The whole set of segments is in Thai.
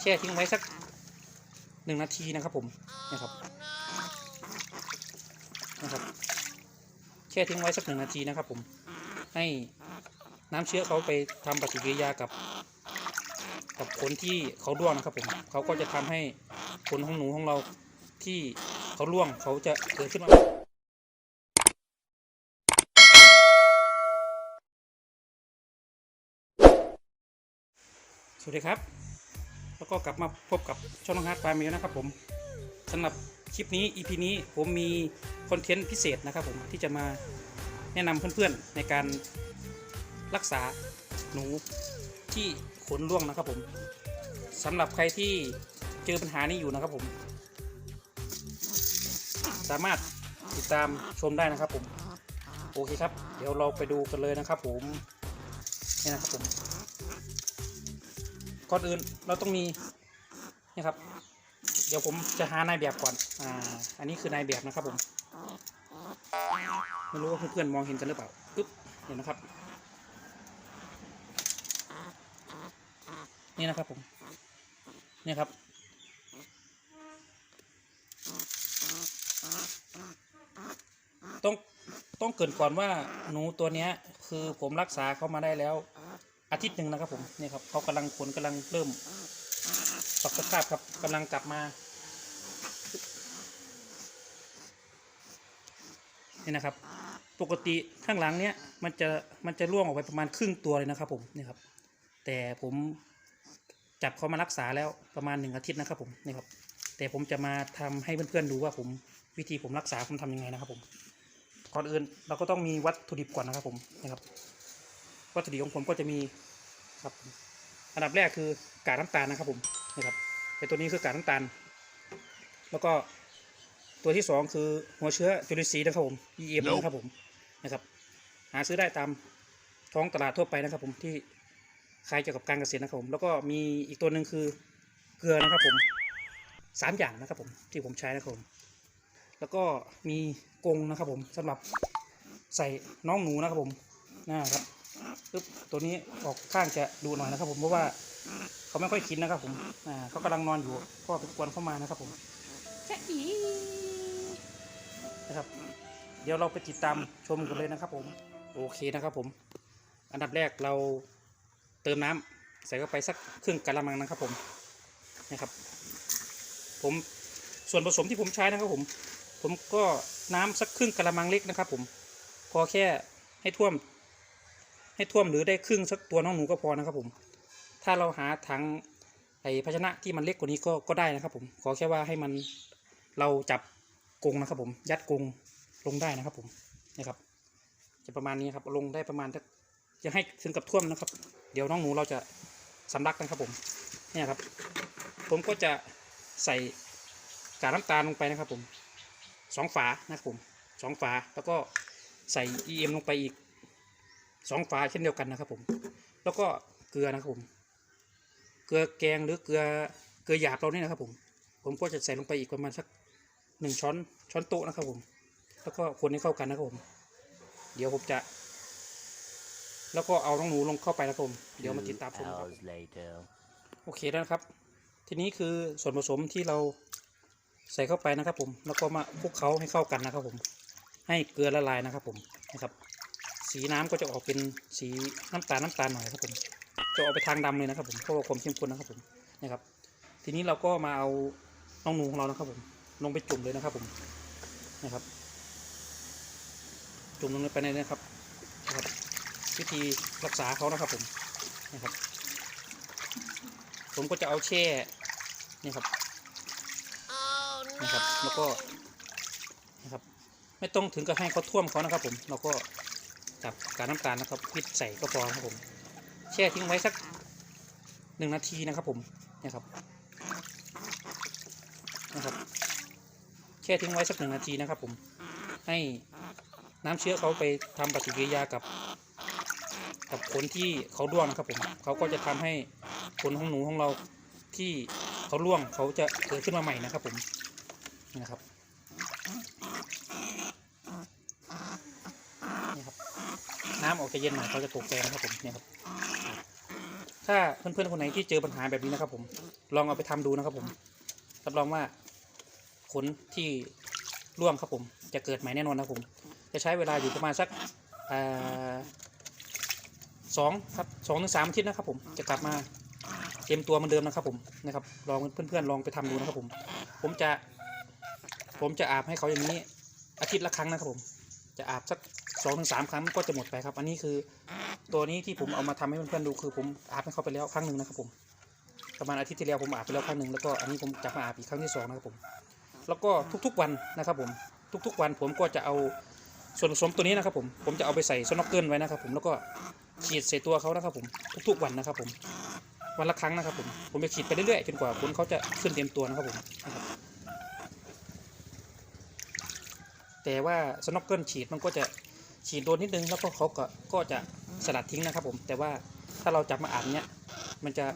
แช่ทิ้งไว้สักหนึ่งนาทีนะครับผมนะครับนะครับแช่ทิ้งไว้สักหนึ่งนาทีนะครับ ผม ให้น้ำเชื้อเขาไปทำปฏิกิริยากับ กับขนที่เขาร่วงนะครับผมเขาก็จะทำให้ขนของหนูของเราที่เขาร่วงเขาจะเกิดขึ้นมาสวัสดีครับ แล้วก็กลับมาพบกับช่องน้องฮาร์ดฟาร์มิวนะครับผมสำหรับคลิปนี้ EP นี้ผมมีคอนเทนต์พิเศษนะครับผมที่จะมาแนะนำเพื่อนๆในการรักษาหนูที่ขนร่วงนะครับผมสำหรับใครที่เจอปัญหานี้อยู่นะครับผม สามารถติดตามชมได้นะครับผม โอเคครับ เดี๋ยวเราไปดูกันเลยนะครับผมนี่นะครับผม ก่อนอื่นเราต้องมีนี่ครับ เดี๋ยวผมจะหานายแบบก่อน อ่า อันนี้คือนายแบบนะครับผม ไม่รู้ว่าเพื่อนๆมองเห็นกันหรือเปล่าปึ๊บเห็นนะครับ นี่นะครับผม นี่ครับ ต้องต้องเกินก่อนว่าหนูตัวเนี้ย คือผมรักษาเขามาได้แล้ว อาทิตย์หนึ่งนะครับผมนี่ครับเขากำลังผลกำลังเริ่มปรับสภาพครับกำลังกลับมานี่นะครับ ปกติข้างหลังเนี้ยมันจะมันจะร่วงออกไปประมาณครึ่งตัวเลยนะครับ ผมนี่ครับ แต่ผมจับเขามารักษาแล้วประมาณหนึ่งอาทิตย์นะครับ ผมนี่ครับ แต่ผมจะมาทำให้เพื่อนๆดูว่าผมวิธีผมรักษาผมทำยังไงนะครับ ผมก่อนอื่นเราก็ต้องมีวัตถุดิบก่อนนะครับ ผมนะครับ วัตถุดิบของผมก็จะมีครับ อันดับแรกคือกากน้ำตาลนะครับผมนี่ครับเป็นตัวนี้คือกากน้ำตาล แล้วก็ตัวที่สองคือหัวเชื้อจุลินทรีย์นะครับผม EM นะครับผมนะครับ หาซื้อได้ตามท้องตลาดทั่วไปนะครับ ผมที่ขายเกี่ยวกับการเกษตรนะครับผม แล้วก็มีอีกตัวหนึ่งคือเกลือนะครับผมสามอย่างนะครับผมที่ผมใช้นะครับผมแล้วก็มีกรงนะครับผมสำหรับใส่น้องหนูนะครับผมนะครับ ปึ๊บตัวนี้ออกข้างจะดูหน่อยนะครับ ผมเพราะว่าเขาไม่ค่อยคิดนะครับผมอ่าเขากำลังนอนอยู่ก็ไปกวนเข้ามานะครับผมแค่อีนะครับ เดี๋ยวเราไปติดตามชมกันเลยนะครับผมโอเคนะครับผม อันดับแรกเราเติมน้ำใส่เข้าไปสักครึ่งกะละมังนะครับผมนะครับ ผมส่วนผสมที่ผมใช้นะครับผม ผมก็น้ำสักครึ่งกะละมังเล็กนะครับ ผมพอแค่ให้ท่วม ให้ท่วมหรือได้ครึ่งสักตัวน้องหนูก็พอนะครับผม ถ้าเราหาถังไอภาชนะที่มันเล็กกว่านี้ก็ก็ได้นะครับ ผมขอแค่ว่าให้มันเราจับกรงนะครับ ผมยัดกรงลงได้นะครับ ผมนะครับ จะประมาณนี้ครับลงได้ประมาณจะให้ถึงกับท่วมนะครับ เดี๋ยวน้องหนูเราจะสำลักนะครับผมเนี่ยครับ ผมก็จะใส่กากน้ำตาลลงไปนะครับผมสองฝานะครับผมสองฝาแล้วก็ใส่ EM ลงไปอีก สองฝาเช่นเดียวกันนะครับผม แล้วก็เกลือนะครับผม เกลือแกงหรือเกลือเกลือหยาบเราเนี่ยนะครับผม ผมก็จะใส่ลงไปอีกประมาณสักหนึ่งช้อนช้อนโต๊ะนะครับผม แล้วก็คนให้เข้ากันนะครับผม เดี๋ยวผมจะ แล้วก็เอาน้องหนูลงเข้าไปนะครับผม เดี๋ยวมาติดตามชมครับ hours later. โอเคแล้วนะครับ ทีนี้คือส่วนผสมที่เราใส่เข้าไปนะครับผม แล้วก็มาคลุกเคล้าให้เข้ากันนะครับผม ให้เกลือละลายนะครับผมนะครับ สีน้ำก็จะออกเป็นสีน้ำตาลน้ำตาลหน่อยครับผมจะออกไปทางดำเลยนะครับผมเพราะว่าความเข้มข้นนะครับผมนะครับ ทีนี้เราก็มาเอาน้องนูของเรานะครับผมลงไปจุ่มเลยนะครับผมนะครับ จุ่มลงไปในนี้นะครับนะครับ วิธีรักษาเขานะครับผมนะครับ ผมก็จะเอาแช่นี่ครับนะครับ แล้วก็นะครับ ไม่ต้องถึงกับให้เขาท่วมเขานะครับ ผมเราก็ จับกากน้ำตาลนะครับพิดใส่ก็พอครับผมแช่ทิ้งไว้สักหนึ่งนาทีนะครับผมนะครับนะครับแช่ทิ้งไว้สักหนึ่งนาทีนะครับผมให้น้ำเชื้อเขาไปทำปฏิกิริยากับ กับขนที่เขาร่วงนะครับผมเขาก็จะทำให้ขนของหนูของเราที่เขาร่วงเขาจะเกิดขึ้นมาใหม่นะครับผมนะครับ น้ำออกจะเย็นหน่อยเขาจะตกใจนะครับผมเนี่ยครับถ้าเพื่อนๆคนไหนที่เจอปัญหาแบบนี้นะครับผมลองเอาไปทำดูนะครับผมรับรองว่าขนที่ร่วงครับผม จะเกิดใหม่แน่นอนนะครับผม จะใช้เวลาอยู่ประมาณสักสองครับสองถึงสามอาทิตย์นะครับผมจะกลับมาเต็มตัวเหมือนเดิมนะครับผมนะครับลองเพื่อนๆลองไปทำดูนะครับผม ผมจะ ผมจะอาบให้เขาอย่างนี้อาทิตย์ละครั้งนะครับผม จะอาบสักสองถึงสามครั้งก็จะหมดไปครับ อันนี้คือตัวนี้ที่ผมเอามาทำให้เพื่อนๆดูคือผมอาบให้เขาไปแล้วครั้งหนึ่งนะครับผมประมาณอาทิตย์ที่แล้วผมอาบไปแล้วครั้งหนึ่งแล้วก็อันนี้ผมจะมาอาบอีกครั้งที่สองนะครับผมแล้วก็ทุกๆวันนะครับผมทุกๆวันผมก็จะเอาส่วนผสมตัวนี้นะครับผมผมจะเอาไปใส่สโนว์เกิลไว้นะครับผมแล้วก็ฉีดใส่ตัวเขานะครับผมทุกๆวันนะครับผมวันละครั้งนะครับผมผมจะฉีดไปเรื่อยๆจนกว่าขนเขาจะขึ้นเต็มตัวนะครับผมนะครับ แต่ว่าสโนว์เกิลฉีดมันก็จะฉีดโดนนิดนึงแล้วก็เขาก็ก็จะสลัดทิ้งนะครับผม แต่ว่าถ้าเราจับมาอาบเนี้ยมันจะ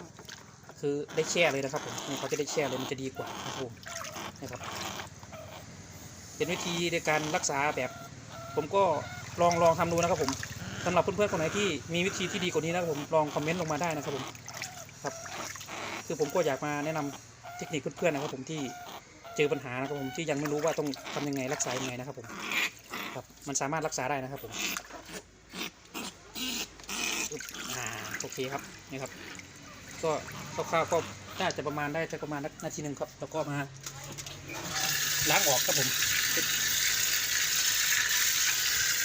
คือได้แช่เลยนะครับผมนี่เขาจะได้แช่เลยมันจะดีกว่านะครับผมนะครับ เป็นวิธีในการรักษาแบบ ผมก็ลองลองทำดูนะครับผมสำหรับเพื่อนๆคนไหนที่มีวิธีที่ดีกว่านี้นะครับผมลองคอมเมนต์ลงมาได้นะครับผมครับ คือผมก็อยากมาแนะนำเทคนิคเพื่อนๆนะครับผมที่ เจอปัญหานะครับผมที่ยังไม่รู้ว่าต้องทำยังไงรักษายังไงนะครับผมครับมันสามารถรักษาได้นะครับผมอ่าโอเคครับนี่ครับ ก็คร่าวๆก็น่าจะประมาณได้จะประมาณนาทีหนึ่งครับ แล้วก็มาล้างออกครับผม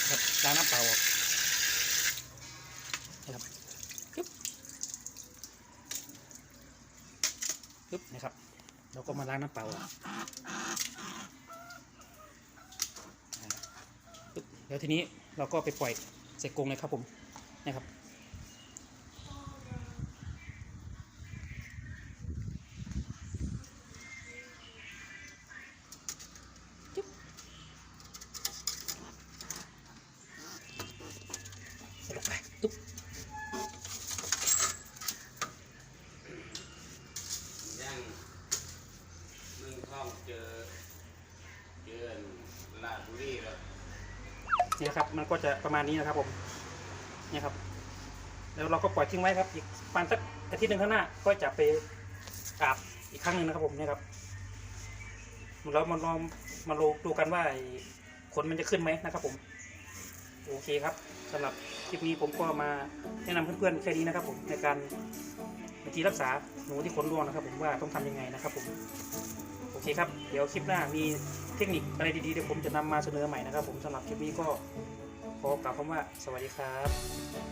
ครับล้างน้ำเปล่าออกนะครับปึ๊บปึ๊บนะครับ เราก็มาล้างน้ำเปล่าแล้วทีนี้เราก็ไปปล่อยใส่กรงเลยครับผมนะครับใส่ลงไปปึ๊บ ย่างมึงท่องเจอ เจอลาดบุรีแล้ว นะครับ มันก็จะประมาณนี้นะครับผมเนี่ยครับ แล้วเราก็ปล่อยทิ้งไว้ครับ อีกประมาณสักอาทิตย์หนึ่งข้างหน้า ก็จะไปอาบอีกครั้งหนึ่งนะครับผมเนี่ยครับแล้วมาลองมาลองดูกันว่าขนมันจะขึ้นไหมนะครับ ผมโอเคครับสำหรับคลิปนี้ผมก็มาแนะนำเพื่อนๆแค่นี้นะครับ ผมในการวิธีรักษาหนูที่ขนร่วงนะครับ ผมว่าต้องทำยังไงนะครับ ผมโอเคครับ เดี๋ยวคลิปหน้ามี เทคนิคอะไรดีๆเดี๋ยวผมจะนำมาเสนอใหม่นะครับผมสำหรับคลิปนี้ก็ขอกล่าวคำว่าสวัสดีครับ